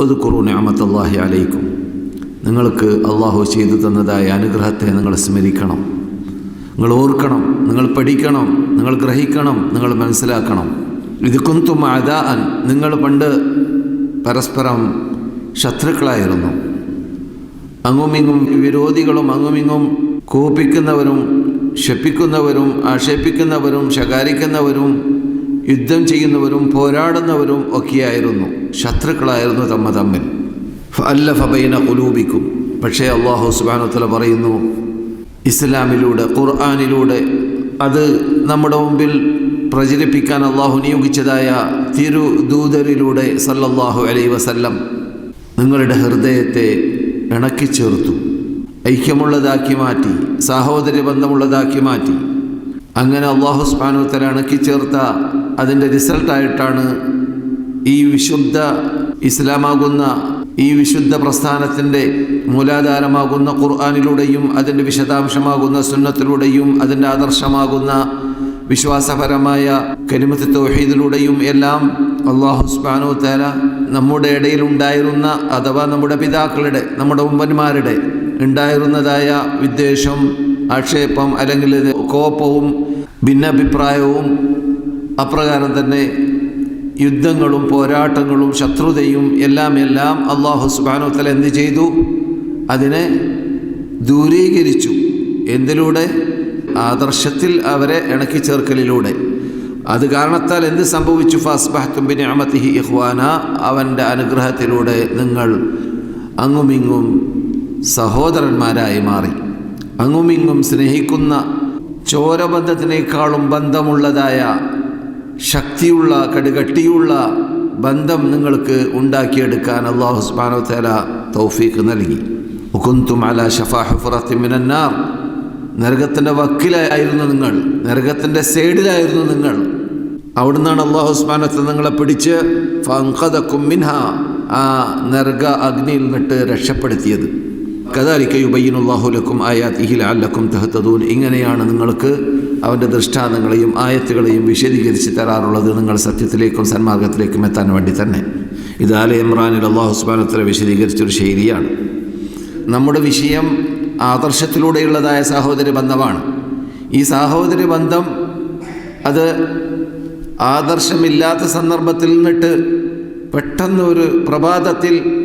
ഒരു കുറു ഞാമത്തല്ലാഹി അലൈക്കും. നിങ്ങൾക്ക് അള്ളാഹു ചെയ്തു തന്നതായ അനുഗ്രഹത്തെ നിങ്ങൾ സ്മരിക്കണം. നിങ്ങൾ ഓർക്കണം നിങ്ങൾ പഠിക്കണം നിങ്ങൾ ഗ്രഹിക്കണം നിങ്ങൾ മനസ്സിലാക്കണം. ഇത് കുന്തും അതാൻ നിങ്ങൾ പണ്ട് പരസ്പരം ശത്രുക്കളായിരുന്നു. അങ്ങുമിങ്ങും വിരോധികളും അങ്ങുമിങ്ങും കോപിക്കുന്നവരും ശപ്പിക്കുന്നവരും ആക്ഷേപിക്കുന്നവരും ശകാരിക്കുന്നവരും യുദ്ധം ചെയ്യുന്നവരും പോരാടുന്നവരും ഒക്കെയായിരുന്നു. ശത്രുക്കളായിരുന്നു തമ്മ തമ്മിൽ. അല്ല ഫബൈന കുലൂബിക്കും പക്ഷേ അള്ളാഹു സുബാനുത്തല പറയുന്നു ഇസ്ലാമിലൂടെ ഖുർആാനിലൂടെ അത് നമ്മുടെ മുമ്പിൽ പ്രചരിപ്പിക്കാൻ അള്ളാഹു നിയോഗിച്ചതായ തിരുദൂതരിലൂടെ സല്ലല്ലാഹു അലൈ വസല്ലം നിങ്ങളുടെ ഹൃദയത്തെ ഇണക്കി ചേർത്തു ഐക്യമുള്ളതാക്കി മാറ്റി സാഹോദര്യ ബന്ധമുള്ളതാക്കി മാറ്റി. അങ്ങനെ അള്ളാഹു ഇണക്കി ഇണക്കിച്ചേർത്ത അതിന്റെ റിസൾട്ടായിട്ടാണ് ഈ വിശുദ്ധ ഇസ്ലാമാകുന്ന ഈ വിശുദ്ധ പ്രസ്ഥാനത്തിന്റെ മൂലാധാരമാകുന്ന ഖുർആാനിലൂടെയും അതിന്റെ വിശദാംശമാകുന്ന സുന്നത്തിലൂടെയും അതിന്റെ ആദർശമാകുന്ന വിശ്വാസപരമായ കരിമത്ത് തൗഹീദിലൂടെയും എല്ലാം അള്ളാഹു സുബാനു തേല നമ്മുടെ ഇടയിൽ ഉണ്ടായിരുന്ന അഥവാ നമ്മുടെ പിതാക്കളുടെ നമ്മുടെ ഉമ്മന്മാരുടെ ഉണ്ടായിരുന്നതായ വിദ്വേഷം ആക്ഷേപം അല്ലെങ്കിൽ കോപവും ഭിന്നഭിപ്രായവും അപ്രകാരം തന്നെ യുദ്ധങ്ങളും പോരാട്ടങ്ങളും ശത്രുതയും എല്ലാം എല്ലാം അള്ളാഹു സുബാനുത്തല എന്ത് ചെയ്തു? അതിനെ ദൂരീകരിച്ചു. എന്തിലൂടെ? ആദർശത്തിൽ അവരെ ഇണക്കി ചേർക്കലിലൂടെ അത് കാരണത്താൽ എന്ത് സംഭവിച്ചു? ഫാസ്ബഹത്തുംബിൻ അമത്തിഹി ഇഹ്വാന അവന്റെ അനുഗ്രഹത്തിലൂടെ നിങ്ങൾ അങ്ങുമിങ്ങും സഹോദരന്മാരായി മാറി. അങ്ങുമിങ്ങും സ്നേഹിക്കുന്ന ചോരബന്ധത്തിനേക്കാളും ബന്ധമുള്ളതായ ശക്തിയുള്ള കടുകട്ടിയുള്ള ബന്ധം നിങ്ങൾക്ക് ഉണ്ടാക്കിയെടുക്കാൻ അള്ളാഹു സുബാനോ തേല തൗഫീഖ് നൽകി. ഉക്കുന്തും അല ഷഫാ ഹുഫറത്തിമിനാർ നരകത്തിന്റെ വക്കിലായിരുന്നു നിങ്ങൾ നരകത്തിന്റെ സൈഡിലായിരുന്നു നിങ്ങൾ. അവിടുന്നാണ് അള്ളാഹു ഉസ്മാനത്ത് നിങ്ങളെ പിടിച്ച് ഫങ്കതക്കും മിൻഹ ആ നരക അഗ്നിയിൽ നിന്നിട്ട് രക്ഷപ്പെടുത്തിയത്. കദാലിക്ക യുബയ്യനുല്ലാഹുലക്കും ആയാത്തിഹിൽ അല്ലക്കും തെഹത്തതൂൻ ഇങ്ങനെയാണ് നിങ്ങൾക്ക് അവന്റെ ദൃഷ്ടാന്തങ്ങളെയും ആയത്തുകളെയും വിശദീകരിച്ച് തരാറുള്ളത് നിങ്ങൾ സത്യത്തിലേക്കും സന്മാർഗത്തിലേക്കും എത്താൻ വേണ്ടി തന്നെ. ഇത് ആല ഇമ്രാനിൽ അള്ളാഹു ഉസ്മാനത്തിലെ വിശദീകരിച്ചൊരു ശൈലിയാണ്. നമ്മുടെ വിഷയം ആദർശത്തിലൂടെയുള്ളതായ സഹോദര ബന്ധമാണ്. ഈ സാഹോദര്യ ബന്ധം അത് ആദർശമില്ലാത്ത സന്ദർഭത്തിൽ നിന്നിട്ട് പെട്ടെന്നൊരു പ്രഭാതത്തിൽ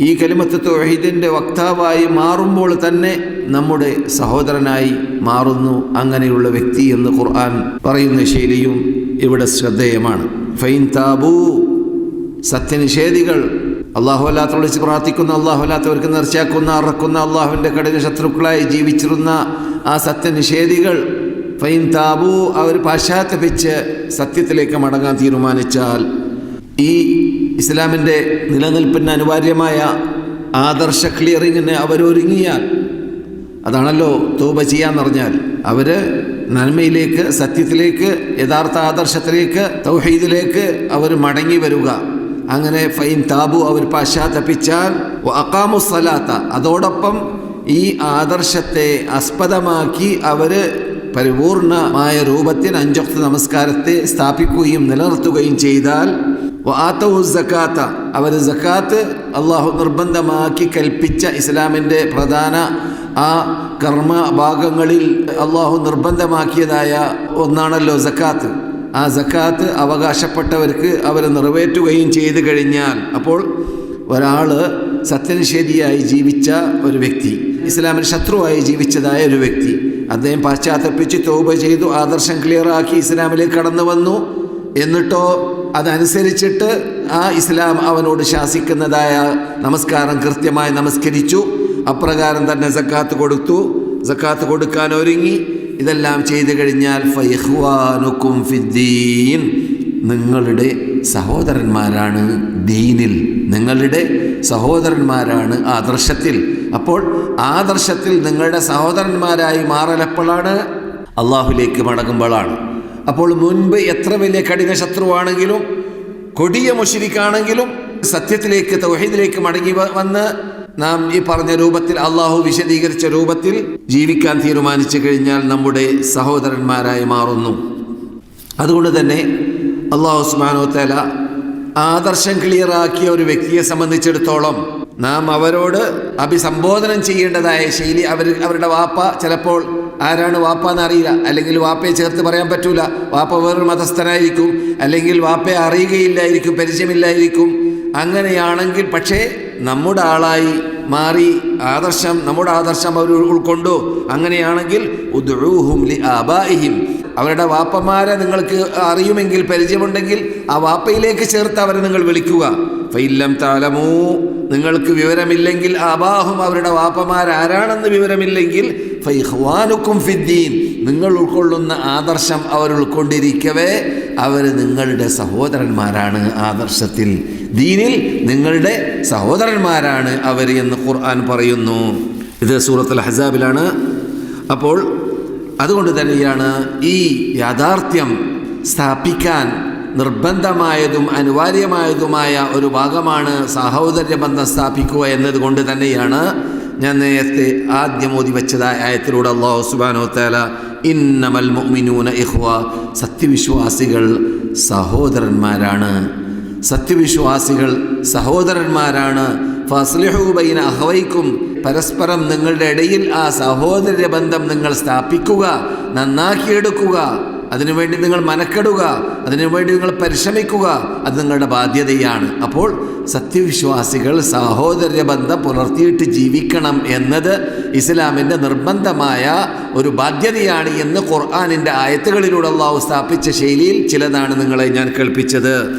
ഈ കലിമത്ത് തൊഹീദിന്റെ വക്താവായി മാറുമ്പോൾ തന്നെ നമ്മുടെ സഹോദരനായി മാറുന്നു അങ്ങനെയുള്ള വ്യക്തി എന്ന് ഖുർആൻ പറയുന്ന ശൈലിയും ഇവിടെ ശ്രദ്ധേയമാണ്. ഫൈൻ താബൂ സത്യനിഷേധികൾ. അള്ളാഹു അല്ലാത്ത വിളിച്ച് പ്രാർത്ഥിക്കുന്ന അള്ളാഹു അല്ലാത്തവർക്ക് നേർച്ചയാക്കുന്ന അറക്കുന്ന അള്ളാഹുവിന്റെ കഠിന ശത്രുക്കളായി ജീവിച്ചിരുന്ന ആ സത്യനിഷേധികൾ ഫൈൻ താബു അവർ പാശ്ചാത്തപിച്ച് സത്യത്തിലേക്ക് മടങ്ങാൻ തീരുമാനിച്ചാൽ ഈ ഇസ്ലാമിന്റെ നിലനിൽപ്പിന് അനിവാര്യമായ ആദർശ ക്ലിയറിങ്ങിന് അവരൊരുങ്ങിയാൽ അതാണല്ലോ തൂബ ചെയ്യാന്ന് പറഞ്ഞാൽ അവർ നന്മയിലേക്ക് സത്യത്തിലേക്ക് യഥാർത്ഥ ആദർശത്തിലേക്ക് തൗഹീദിലേക്ക് അവർ മടങ്ങി വരിക. അങ്ങനെ ഫൈൻ താബു അവർ പശ്ചാത്തപ്പിച്ചാൽ അക്കാമു സലാത്ത അതോടൊപ്പം ഈ ആദർശത്തെ ആസ്പദമാക്കി അവർ പരിപൂർണമായ രൂപത്തിൽ അഞ്ചൊക്ത നമസ്കാരത്തെ സ്ഥാപിക്കുകയും നിലനിർത്തുകയും ചെയ്താൽ ആത്തവു സക്കാത്ത അവർ സക്കാത്ത് അള്ളാഹു നിർബന്ധമാക്കി കൽപ്പിച്ച ഇസ്ലാമിന്റെ പ്രധാന ആ കർമ്മ ഭാഗങ്ങളിൽ അള്ളാഹു നിർബന്ധമാക്കിയതായ ഒന്നാണല്ലോ സക്കാത്ത് ആ സക്കാത്ത് അവകാശപ്പെട്ടവർക്ക് അവർ നിറവേറ്റുകയും ചെയ്തു കഴിഞ്ഞാൽ അപ്പോൾ ഒരാൾ സത്യനിഷേധിയായി ജീവിച്ച ഒരു വ്യക്തി ഇസ്ലാമിന് ശത്രുവായി ജീവിച്ചതായ ഒരു വ്യക്തി അദ്ദേഹം പാശ്ചാത്തപ്പിച്ച് തോപ ചെയ്തു ആദർശം ക്ലിയറാക്കി ഇസ്ലാമിലേക്ക് കടന്നു വന്നു. എന്നിട്ടോ അതനുസരിച്ചിട്ട് ആ ഇസ്ലാം അവനോട് ശാസിക്കുന്നതായ നമസ്കാരം കൃത്യമായി നമസ്കരിച്ചു. അപ്രകാരം തന്നെ സക്കാത്ത് കൊടുത്തു. സക്കാത്ത് കൊടുക്കാൻ ഒരുങ്ങി. ഇതെല്ലാം ചെയ്തു കഴിഞ്ഞാൽ ഫൈഹ്വാനുക്കും ഫിദ്ദീൻ നിങ്ങളുടെ സഹോദരന്മാരാണ് ദീനിൽ. നിങ്ങളുടെ സഹോദരന്മാരാണ് ആദർശത്തിൽ. അപ്പോൾ ആദർശത്തിൽ നിങ്ങളുടെ സഹോദരന്മാരായി മാറലെപ്പോഴാണ് അള്ളാഹുലേക്ക് മടങ്ങുമ്പോഴാണ്. അപ്പോൾ മുൻപ് എത്ര വലിയ കഠിന ശത്രുവാണെങ്കിലും കൊടിയ മുഷിരിക്കാണെങ്കിലും സത്യത്തിലേക്ക് തൗഹീദിലേക്ക് മടങ്ങി വന്ന് നാം ഈ പറഞ്ഞ രൂപത്തിൽ അള്ളാഹു വിശദീകരിച്ച രൂപത്തിൽ ജീവിക്കാൻ തീരുമാനിച്ചു കഴിഞ്ഞാൽ നമ്മുടെ സഹോദരന്മാരായി മാറുന്നു. അതുകൊണ്ട് തന്നെ അള്ളാഹു സുബാനോ തല ആദർശം ക്ലിയറാക്കിയ ഒരു വ്യക്തിയെ സംബന്ധിച്ചിടത്തോളം നാം അവരോട് അഭിസംബോധനം ചെയ്യേണ്ടതായ ശൈലി അവർ അവരുടെ വാപ്പ ചിലപ്പോൾ ആരാണ് വാപ്പ എന്നറിയില്ല അല്ലെങ്കിൽ വാപ്പയെ ചേർത്ത് പറയാൻ പറ്റൂല. വാപ്പ വേറൊരു മതസ്ഥനായിരിക്കും. അല്ലെങ്കിൽ വാപ്പയെ അറിയുകയില്ലായിരിക്കും പരിചയമില്ലായിരിക്കും. അങ്ങനെയാണെങ്കിൽ പക്ഷേ നമ്മുടെ ആളായി മാറി ആദർശം നമ്മുടെ ആദർശം അവർ ഉൾക്കൊണ്ടു. അങ്ങനെയാണെങ്കിൽ അവരുടെ വാപ്പമാരെ നിങ്ങൾക്ക് അറിയുമെങ്കിൽ പരിചയമുണ്ടെങ്കിൽ ആ വാപ്പയിലേക്ക് ചേർത്ത് അവരെ നിങ്ങൾ വിളിക്കുക. ഫൈല്ലം താലമൂ നിങ്ങൾക്ക് വിവരമില്ലെങ്കിൽ അബാഹും അവരുടെ വാപ്പമാരാരാണെന്ന് വിവരമില്ലെങ്കിൽ ഫൈഹ്വാനുക്കും ഫിദ്ദീൻ നിങ്ങൾ ഉൾക്കൊള്ളുന്ന ആദർശം അവർ ഉൾക്കൊണ്ടിരിക്കവേ അവർ നിങ്ങളുടെ സഹോദരന്മാരാണ് ആദർശത്തിൽ. ദീനിൽ നിങ്ങളുടെ സഹോദരന്മാരാണ് അവർ എന്ന് ഖുർആൻ പറയുന്നു. ഇത് സൂറത്തുൽ ഹസാബിലാണ് അപ്പോൾ അതുകൊണ്ട് തന്നെയാണ് ഈ യാഥാർത്ഥ്യം സ്ഥാപിക്കാൻ നിർബന്ധമായതും അനിവാര്യമായതുമായ ഒരു ഭാഗമാണ് സഹോദര്യ ബന്ധം സ്ഥാപിക്കുക എന്നതുകൊണ്ട് തന്നെയാണ് ഞാൻ നേരത്തെ ആദ്യം ഓതി വെച്ചതായ ആയത്തിലൂടെ അള്ളാഹു സുബാനോ തേല ഇന്നമൽ മുഅ്മിനൂന ഇഹ്വ സത്യവിശ്വാസികൾ സഹോദരന്മാരാണ്. സത്യവിശ്വാസികൾ സഹോദരന്മാരാണ്. ഫസ്ലിഹുബൈന അഹവൈക്കും. പരസ്പരം നിങ്ങളുടെ ഇടയിൽ ആ സഹോദര ബന്ധം നിങ്ങൾ സ്ഥാപിക്കുക നന്നാക്കിയെടുക്കുക. അതിനുവേണ്ടി നിങ്ങൾ മനക്കെടുക അതിനുവേണ്ടി നിങ്ങൾ പരിശ്രമിക്കുക അത് നിങ്ങളുടെ ബാധ്യതയാണ്. അപ്പോൾ സത്യവിശ്വാസികൾ സാഹോദര്യ ബന്ധം പുലർത്തിയിട്ട് ജീവിക്കണം എന്നത് ഇസ്ലാമിന്റെ നിർബന്ധമായ ഒരു ബാധ്യതയാണ് എന്ന് ഖുർആാനിന്റെ ആയത്തുകളിലൂടെ അള്ളാഹു സ്ഥാപിച്ച ശൈലിയിൽ ചിലതാണ് നിങ്ങളെ ഞാൻ കേൾപ്പിച്ചത്.